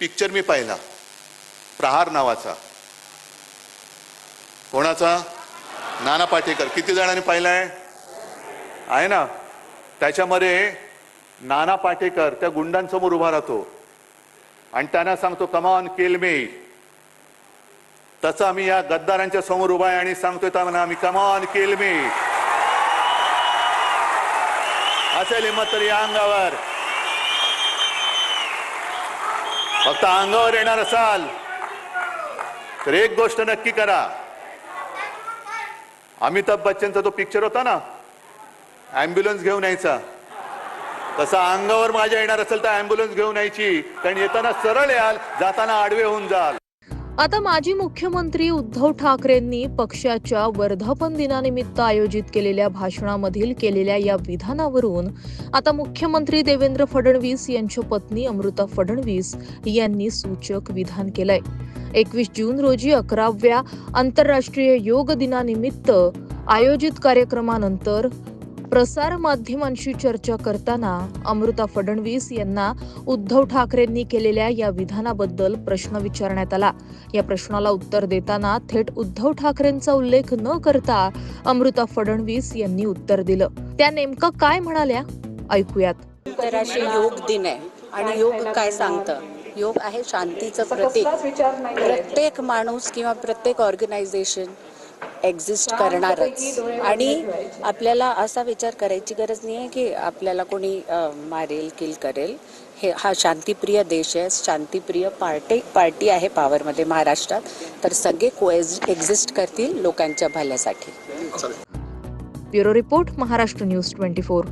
Picture मी पाहिला. प्रहार नावाचा. कोणाचा? नाना पाटेकर. किती जणांनी पाहिलाय? आहे ना? त्याच्यामध्ये नाना पाटेकर त्या गुंडांसमोर उभा राहतो. आणि त्यांना सांगतो कमान केल मी तसं आम्ही या गद्दारांच्या समोर उभा आहे आणि सांगतोय त्यांना आम्ही कमान केल मी असेल हिंमत तरी या अंगावर. फक्त अंगावर येणार असाल तर एक गोष्ट नक्की करा. अमिताभ बच्चनचा तो पिक्चर होता ना ॲम्ब्युलन्स घेऊन यायचा. तसा अंगावर माझ्या येणार असेल तर ॲम्ब्युलन्स घेऊन यायची. कारण येताना सरळ याल जाताना आडवे होऊन जाल. आता माजी मुख्यमंत्री उद्धव ठाकरेंनी पक्षाच्या वर्धापन दिनानिमित्त आयोजित केलेल्या भाषणामधील केलेल्या या विधानावरून आता मुख्यमंत्री देवेंद्र फडणवीस यांच्या पत्नी अमृता फडणवीस यांनी सूचक विधान केलंय. एकवीस जून रोजी अकराव्या आंतरराष्ट्रीय योग दिनानिमित्त आयोजित कार्यक्रमानंतर प्रसार माध्यमांशी चर्चा करताना अमृता फडणवीस यांना उद्धव ठाकरेंनी केलेल्या या विधानाबद्दल प्रश्न विचारण्यात आला. या प्रश्नाला उत्तर देताना थेट उद्धव ठाकरेंचा उल्लेख न करता अमृता फडणवीस यांनी उत्तर दिलं. त्या नेमकं काय म्हणाल्या? ऐकूयात. आंतरराष्ट्रीय योग दिन आहे आणि योग काय सांगतं? योग आहे शांतीचं प्रतीक. प्रत्येक माणूस किंवा प्रत्येक ऑर्गनायझेशन एक्झिस्ट करणारच. आणि आपल्याला असा विचार करायची गरज नाही आहे की आपल्याला कोणी मारेल किल करेल. हे हा शांतिप्रिय देश आहे. शांतिप्रिय पार्टी पार्टी आहे पॉवरमध्ये महाराष्ट्रात. तर सगळे को एक्झिस्ट करतील लोकांच्या भल्यासाठी. Bureau report Maharashtra news twenty four.